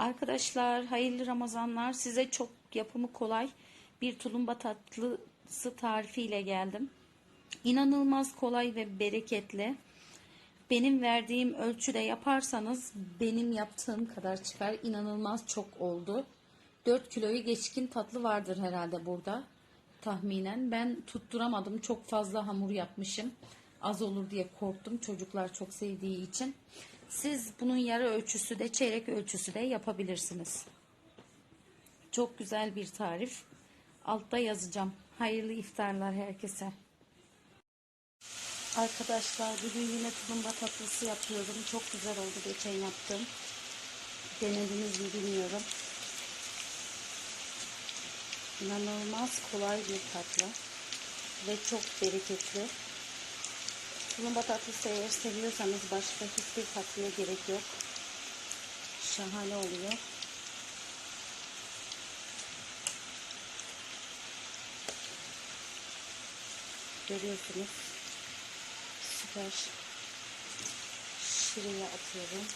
Arkadaşlar hayırlı Ramazanlar. Size çok yapımı kolay bir tulumba tatlısı tarifiyle geldim. İnanılmaz kolay ve bereketli. Benim verdiğim ölçüde yaparsanız benim yaptığım kadar çıkar. İnanılmaz çok oldu. 4 kiloyu geçkin tatlı vardır herhalde burada tahminen. Ben tutturamadım. Çok fazla hamur yapmışım. Az olur diye korktum. Çocuklar çok sevdiği için. Siz bunun yarı ölçüsü de çeyrek ölçüsü de yapabilirsiniz. Çok güzel bir tarif. Altta yazacağım. Hayırlı iftarlar herkese. Arkadaşlar bugün yine tulumba tatlısı yapıyorum. Çok güzel oldu geçen yaptım. Denediniz mi bilmiyorum. İnanılmaz kolay bir tatlı ve çok bereketli. Tulumba tatlısı eğer seviyorsanız başka hiçbir tatlıya gerek yok. Şahane oluyor. Görüyorsunuz. Süper. Şuraya atıyorum.